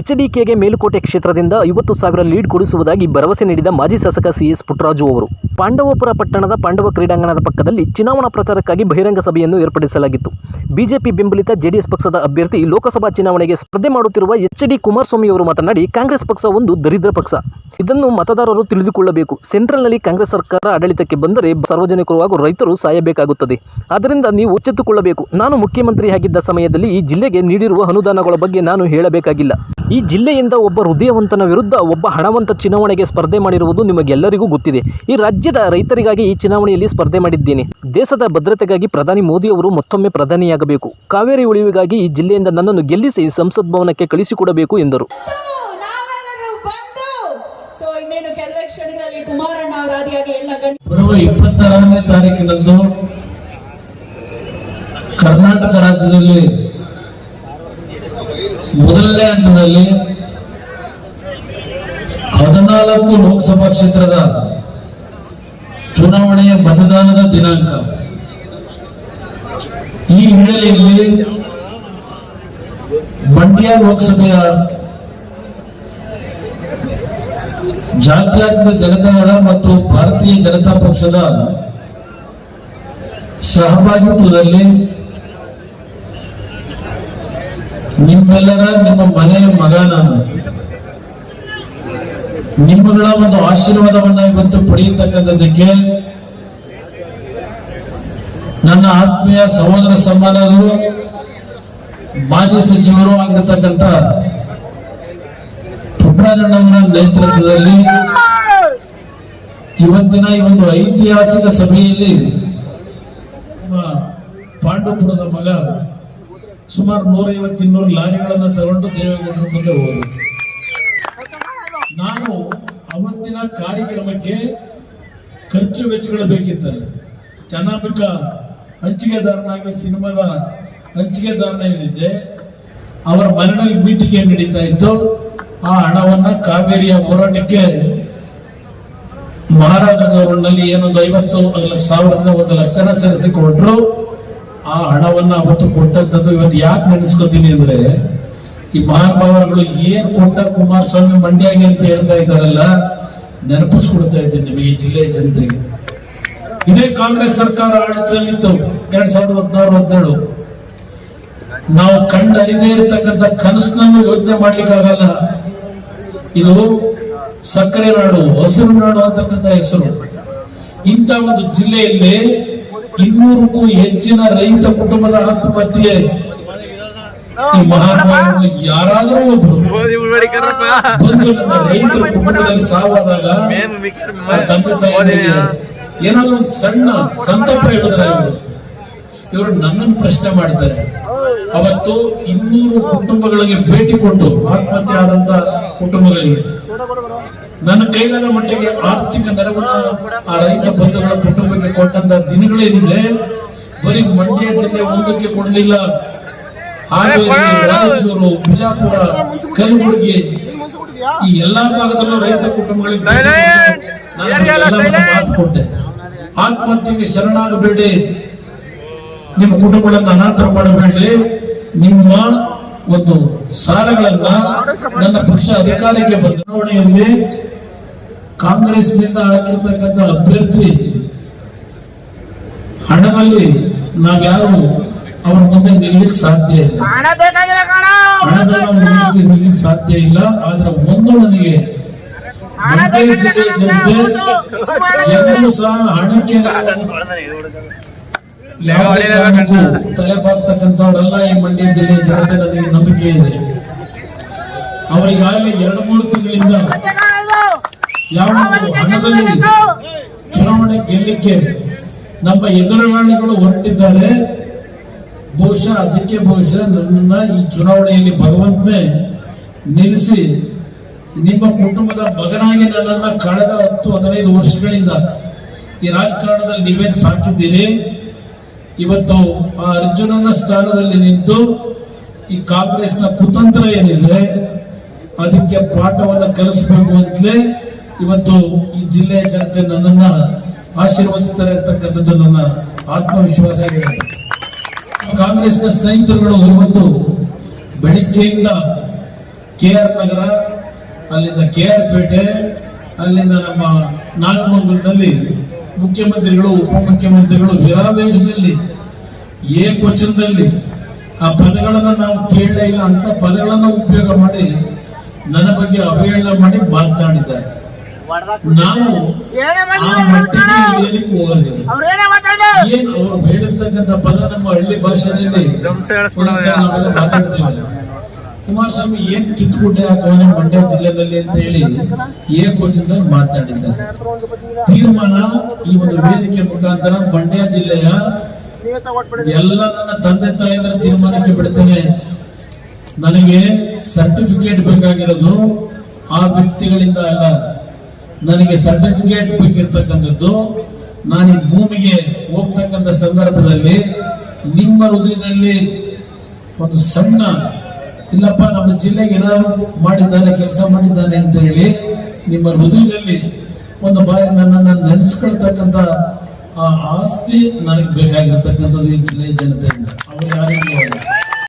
ಎಚ್ಡಿಕೆಗೆ ಮೇಲುಕೋಟೆ ಕ್ಷೇತ್ರದಿಂದ ಐವತ್ತು ಸಾವಿರ ಲೀಡ್ ಕೊಡಿಸುವುದಾಗಿ ಭರವಸೆ ನೀಡಿದ ಮಾಜಿ ಶಾಸಕ ಸಿಎಸ್ ಪುಟ್ಟರಾಜು ಅವರು. ಪಾಂಡವಪುರ ಪಟ್ಟಣದ ಪಾಂಡವ ಕ್ರೀಡಾಂಗಣದ ಪಕ್ಕದಲ್ಲಿ ಚುನಾವಣಾ ಪ್ರಚಾರಕ್ಕಾಗಿ ಬಹಿರಂಗ ಸಭೆಯನ್ನು ಏರ್ಪಡಿಸಲಾಗಿತ್ತು. ಬಿಜೆಪಿ ಬೆಂಬಲಿತ ಜೆಡಿಎಸ್ ಪಕ್ಷದ ಅಭ್ಯರ್ಥಿ ಲೋಕಸಭಾ ಚುನಾವಣೆಗೆ ಸ್ಪರ್ಧೆ ಮಾಡುತ್ತಿರುವ ಎಚ್ ಡಿ ಕುಮಾರಸ್ವಾಮಿ ಅವರು ಮಾತನಾಡಿ, ಕಾಂಗ್ರೆಸ್ ಪಕ್ಷ ಒಂದು ದರಿದ್ರ ಪಕ್ಷ. ಇದನ್ನು ಮತದಾರರು ತಿಳಿದುಕೊಳ್ಳಬೇಕು. ಸೆಂಟ್ರಲ್ನಲ್ಲಿ ಕಾಂಗ್ರೆಸ್ ಸರ್ಕಾರ ಆಡಳಿತಕ್ಕೆ ಬಂದರೆ ಸಾರ್ವಜನಿಕರು ಹಾಗೂ ರೈತರು ಸಾಯಬೇಕಾಗುತ್ತದೆ. ಆದ್ದರಿಂದ ನೀವು ಎಚ್ಚೆತ್ತುಕೊಳ್ಳಬೇಕು. ನಾನು ಮುಖ್ಯಮಂತ್ರಿಯಾಗಿದ್ದ ಸಮಯದಲ್ಲಿ ಈ ಜಿಲ್ಲೆಗೆ ನೀಡಿರುವ ಅನುದಾನಗಳ ಬಗ್ಗೆ ನಾನು ಹೇಳಬೇಕಾಗಿಲ್ಲ. ಈ ಜಿಲ್ಲೆಯಿಂದ ಒಬ್ಬ ಹೃದಯವಂತನ ವಿರುದ್ಧ ಒಬ್ಬ ಹಣವಂತ ಚುನಾವಣೆಗೆ ಸ್ಪರ್ಧೆ ಮಾಡಿರುವುದು ನಿಮಗೆಲ್ಲರಿಗೂ ಗೊತ್ತಿದೆ. ಈ ರಾಜ್ಯದ ರೈತರಿಗಾಗಿ ಈ ಚುನಾವಣೆಯಲ್ಲಿ ಸ್ಪರ್ಧೆ ಮಾಡಿದ್ದೇನೆ. ದೇಶದ ಭದ್ರತೆಗಾಗಿ ಪ್ರಧಾನಿ ಮೋದಿ ಅವರು ಮತ್ತೊಮ್ಮೆ ಪ್ರಧಾನಿಯಾಗಬೇಕು. ಕಾವೇರಿ ಉಳಿವಿಗಾಗಿ ಈ ಜಿಲ್ಲೆಯಿಂದ ನನ್ನನ್ನು ಗೆಲ್ಲಿಸಿ ಸಂಸತ್ ಭವನಕ್ಕೆ ಕಳಿಸಿಕೊಡಬೇಕು ಎಂದರು. ಕರ್ನಾಟಕ ಬಂದು ಮೊದಲನೇ ಹಂತದಲ್ಲಿ ಹದಿನಾಲ್ಕು ಲೋಕಸಭಾ ಕ್ಷೇತ್ರದ ಚುನಾವಣೆಯ ಮತದಾನದ ದಿನಾಂಕ. ಈ ಹಿನ್ನೆಲೆಯಲ್ಲಿ ಮಂಡ್ಯ ಲೋಕಸಭೆಯ ಜಾತ್ಯತೀತ ಜನತಾದಳ ಮತ್ತು ಭಾರತೀಯ ಜನತಾ ಪಕ್ಷದ ಸಹಭಾಗಿತ್ವದಲ್ಲಿ ನಿಮ್ಮೆಲ್ಲರ ನಿಮ್ಮ ಮನೆಯ ಮಗ ನಾನು. ನಿಮ್ಮಗಳ ಒಂದು ಆಶೀರ್ವಾದವನ್ನ ಇವತ್ತು ಪಡೆಯತಕ್ಕಂಥದ್ದಕ್ಕೆ ನನ್ನ ಆತ್ಮೀಯ ಸಹೋದರ ಸಮಾನರು ಮಾಜಿ ಸಚಿವರು ಆಗಿರ್ತಕ್ಕಂಥ ಪುಟ್ಟಣ್ಣವರ ನೇತೃತ್ವದಲ್ಲಿ ಇವತ್ತಿನ ಈ ಒಂದು ಐತಿಹಾಸಿಕ ಸಭೆಯಲ್ಲಿ ಪಾಂಡುಪುರದ ಮಗ ಸುಮಾರು ನೂರೈವತ್ತು ಇನ್ನೂರು ಲಾರಿಗಳನ್ನ ತಗೊಂಡು ದೇವೇಗೌಡರ ಮುಂದೆ ಹೋದರು. ನಾನು ಅವತ್ತಿನ ಕಾರ್ಯಕ್ರಮಕ್ಕೆ ಖರ್ಚು ವೆಚ್ಚಗಳು ಬೇಕಿತ್ತಲ್ಲ. ಜನಾಭಿಕ ಹಂಚಿಕೆದಾರನಾಗಿ ಸಿನಿಮಾದ ಹಂಚಿಕೆದಾರನಾಗಿದ್ದೆ ಅವರ ಮನೆಯಲ್ಲಿ ಮೀಟಿಗೆ ನಡೀತಾ ಇತ್ತು? ಆ ಹಣವನ್ನ ಕಾವೇರಿಯ ಹೋರಾಟಕ್ಕೆ ಮಹಾರಾಜ ಗೌರವನಲ್ಲಿ ಏನೊಂದು ಐವತ್ತು ಲಕ್ಷ ಸಾವಿರದ ಒಂದು ಲಕ್ಷ ಜನ ಸೇರಿಸಿಕೊಂಡ್ರು ಆ ಹಣವನ್ನ ಅವತ್ತು ಕೊಟ್ಟಂತದ್ದು ಇವತ್ತು ಯಾಕೆ ನೆನೆಸ್ಕೊತೀನಿ ಅಂದ್ರೆ, ಈ ಮಹಾನುಭಾವರುಗಳು ಏನ್ ಕೊಟ್ಟ ಕುಮಾರಸ್ವಾಮಿ ಮಂಡ್ಯಗೆ ಅಂತ ಹೇಳ್ತಾ ಇದ್ದಾರಲ್ಲ ನೆನಪಿಸ್ಕೊಡ್ತಾ ಇದ್ದೀನಿ ನಿಮಗೆ ಜಿಲ್ಲೆಯ ಜನತೆಗೆ. ಇದೇ ಕಾಂಗ್ರೆಸ್ ಸರ್ಕಾರ ಆಡಳಿತದಲ್ಲಿತ್ತು, ಎರಡ್ ಸಾವಿರದ ಹದಿನಾರು ಹದಿನೇಳು. ನಾವು ಕಂಡರಿದೇ ಇರತಕ್ಕಂಥ ಕನಸನ್ನು ಯೋಚನೆ ಮಾಡ್ಲಿಕ್ಕಾಗಲ್ಲ. ಇದು ಸಕ್ಕರೆ ನಾಡು, ಹಸಿರು ನಾಡು ಅಂತಕ್ಕಂಥ ಹೆಸರು. ಇಂಥ ಒಂದು ಜಿಲ್ಲೆಯಲ್ಲಿ ಇನ್ನೂರಕ್ಕೂ ಹೆಚ್ಚಿನ ರೈತ ಕುಟುಂಬದ ಆತ್ಮಹತ್ಯೆ ಈ ಮಹಾನುಭಾವರು ಯಾರಾದರೂ ಒಬ್ರು ಬಂದು ನನ್ನ ರೈತರ ಕುಟುಂಬದಲ್ಲಿ ಸಾವಾದಾಗ ತಂದೆ ತಾಯಿ ಏನಾದ್ರು ಒಂದು ಸಣ್ಣ ಸಂತಾಪ ಹೇಳಿದ್ರೆ ಇವರು. ಇವರು ನನ್ನನ್ನು ಪ್ರಶ್ನೆ ಮಾಡ್ತಾರೆ ಅವತ್ತು ಇನ್ನೂರು ಕುಟುಂಬಗಳಿಗೆ ಭೇಟಿ ಕೊಟ್ಟು ಆತ್ಮಹತ್ಯೆ ಆದಂತ ಕುಟುಂಬಗಳಿಗೆ ನನ್ನ ಕೈಲಾದ ಮಟ್ಟಿಗೆ ಆರ್ಥಿಕ ನೆರವನ್ನ ಆ ರೈತ ಬಂಧುಗಳ ಕುಟುಂಬಕ್ಕೆ ಕೊಟ್ಟಂತ ದಿನಗಳೇನಿದೆ? ಬರೀ ಮಂಡ್ಯ ಜಿಲ್ಲೆ ಒಂದಕ್ಕೆ ಕೊಡಲಿಲ್ಲ. ರಾಯಚೂರು ಬಿಜಾಪುರ ಕಲಬುರಗಿ ಈ ಎಲ್ಲಾ ಭಾಗದಲ್ಲೂ ರೈತ ಕುಟುಂಬಗಳಿಗೆ ಮಾತು ಕೊಟ್ಟೆ ಆತ್ಮಹತ್ಯೆಗೆ ಶರಣಾಗಬೇಡಿ. ನಿಮ್ಮ ಕುಟುಂಬಗಳನ್ನು ಅನಾಥರ ಮಾಡಬೇಡಿ. ನಿಮ್ಮ ಒಂದು ಸಾಲಗಳನ್ನ ನನ್ನ ಪಕ್ಷ ಅಧಿಕಾರಕ್ಕೆ ಬಂದ ಚುನಾವಣೆಯಲ್ಲಿ ಕಾಂಗ್ರೆಸ್ನಿಂದ ಹಾಕಿರ್ತಕ್ಕಂಥ ಅಭ್ಯರ್ಥಿ ಹಣದಲ್ಲಿ ನಾವ್ಯಾರು ಅವ್ರ ಮುಂದೆ ನಿಲ್ಲಕ್ಕೆ ಸಾಧ್ಯ ಇಲ್ಲ. ಹಣ ಬೇಕಾಗಿಲ್ಲ ಕಣ. ಹಣದ ಮುಂದೆ ನಿಲ್ಲಕ್ಕೆ ಸಾಧ್ಯ ಇಲ್ಲ. ಆದ್ರೆ ಒಂದು ನನಗೆ ಮಂಡ್ಯ ಜಿಲ್ಲೆಯ ಜನತೆ ಎಲ್ಲರೂ ಸಹ ಹಣಕ್ಕೆ ತಲೆ ಬಾಗ್ತಕ್ಕಂಥವ್ರೆಲ್ಲ ಈ ಮಂಡ್ಯ ಜಿಲ್ಲೆಯ ಜನತೆ ನನಗೆ ನಂಬಿಕೆ ಇದೆ. ಅವರಿಗಾಗಲೇ ಎರಡು ಮೂರು ತಿಂಗಳಿಂದ ಯಾವ ಹಣದಲ್ಲಿ ಚುನಾವಣೆ ಗೆಲ್ಲಕ್ಕೆ ನಮ್ಮ ಎದುರಾಳಿಗಳು ಹೊರಟಿದ್ದಾರೆ. ಬಹುಶಃ ಅದಕ್ಕೆ ಬಹುಶಃ ನನ್ನ ಈ ಚುನಾವಣೆಯಲ್ಲಿ ಭಗವಂತನೇ ನಿಲ್ಲಿಸಿ ನಿಮ್ಮ ಕುಟುಂಬದ ಮಗನಾಗಿ ನನ್ನ ಕಳೆದ ಹತ್ತು ಹದಿನೈದು ವರ್ಷಗಳಿಂದ ಈ ರಾಜಕಾರಣದಲ್ಲಿ ನೀವೇನು ಸಾಕಿದ್ದೀರಿ? ಇವತ್ತು ಆ ಅರ್ಜುನನ ಸ್ಥಾನದಲ್ಲಿ ನಿಂತು ಈ ಕಾಂಗ್ರೆಸ್ನ ಕುತಂತ್ರ ಏನಿದೆ? ಅದಕ್ಕೆ ಪಾಠವನ್ನು ಕಲಿಸಬೇಕು ಅಂತಲೇ ಇವತ್ತು ಈ ಜಿಲ್ಲೆಯ ಜನತೆ ನನ್ನನ್ನ ಆಶೀರ್ವದಿಸ್ತಾರೆ ಅಂತಕ್ಕಂಥದ್ದು ನನ್ನ ಆತ್ಮವಿಶ್ವಾಸ ಆಗಿದೆ ಕಾಂಗ್ರೆಸ್ನ ಸ್ನೇಹಿತರುಗಳು ಇವತ್ತು ಬೆಳಿಗ್ಗೆಯಿಂದ ಕೆ ಆರ್ ನಗರ, ಅಲ್ಲಿಂದ ಕೆ ಆರ್ ಪೇಟೆ, ಅಲ್ಲಿಂದ ನಮ್ಮ ನಾಗಮಂಗಲದಲ್ಲಿ ಮುಖ್ಯಮಂತ್ರಿಗಳು, ಉಪಮುಖ್ಯಮಂತ್ರಿಗಳು ವಿರಾವೇಶದಲ್ಲಿ, ಏಕವಚನದಲ್ಲಿ ಆ ಪದಗಳನ್ನು ನಾವು ಕೇಳಲೇ ಇಲ್ಲ ಅಂತ ಪದಗಳನ್ನು ಉಪಯೋಗ ಮಾಡಿ ನನ್ನ ಬಗ್ಗೆ ಅವಹೇಳನ ಮಾಡಿ ಮಾತನಾಡಿದ್ದಾರೆ. ನಾನು ಆ ಮಟ್ಟಿಗೆ ಇಳಿಯಲಿಕ್ಕೆ ಹೋಗೋದಿಲ್ಲ. ಏನ್ ಅವರು ಹೇಳಿರ್ತಕ್ಕಂಥ ಪದ ನಮ್ಮ ಹಳ್ಳಿ ಭಾಷೆಯಲ್ಲಿ ಮಾತಾಡ್ತೀವಿ ಕುಮಾರಸ್ವಾಮಿ ಏನ್ ಕಿತ್ಕುಟ್ಟೆ ಹಾಕುವನೆ ಮಂಡ್ಯ ಜಿಲ್ಲೆಯಲ್ಲಿ ಅಂತ ಹೇಳಿ ಏಕೋಚಿತ ಮಾತನಾಡಿದ್ದಾರೆ ತೀರ್ಮಾನ ಈ ಒಂದು ವೇದಿಕೆ ಮುಖಾಂತರ ಮಂಡ್ಯ ಜಿಲ್ಲೆಯ ಎಲ್ಲ ನನ್ನ ತಂದೆ ತಾಯಿಯರ ತೀರ್ಮಾನಕ್ಕೆ ಬಿಡ್ತೇನೆ. ನನಗೆ ಸರ್ಟಿಫಿಕೇಟ್ ಬೇಕಾಗಿರೋದು ಆ ವ್ಯಕ್ತಿಗಳಿಂದ ಅಲ್ಲ. ನನಗೆ ಸರ್ಟಿಫಿಕೇಟ್ ಬೇಕಿರ್ತಕ್ಕಂಥದ್ದು, ನಾನು ಭೂಮಿಗೆ ಹೋಗ್ತಕ್ಕಂಥ ಸಂದರ್ಭದಲ್ಲಿ ನಿಮ್ಮ ಹೃದಯದಲ್ಲಿ ಒಂದು ಸಣ್ಣ, ಇಲ್ಲಪ್ಪ, ನಮ್ಮ ಜಿಲ್ಲೆಗೆ ಏನಾದ್ರು ಮಾಡಿದ್ದಾನೆ, ಕೆಲಸ ಮಾಡಿದ್ದಾನೆ ಅಂತ ಹೇಳಿ ನಿಮ್ಮ ಹೃದಯದಲ್ಲಿ ಒಂದು ಬಾರಿ ನನ್ನನ್ನು ನೆನೆಸ್ಕೊಳ್ತಕ್ಕಂಥ ಆ ಆಸ್ತಿ ನನಗೆ ಬೇಕಾಗಿರ್ತಕ್ಕಂಥದ್ದು ಈ ಜಿಲ್ಲೆಯ ಜನತೆಯಿಂದ. ಅವರು ಯಾರಿಗೂ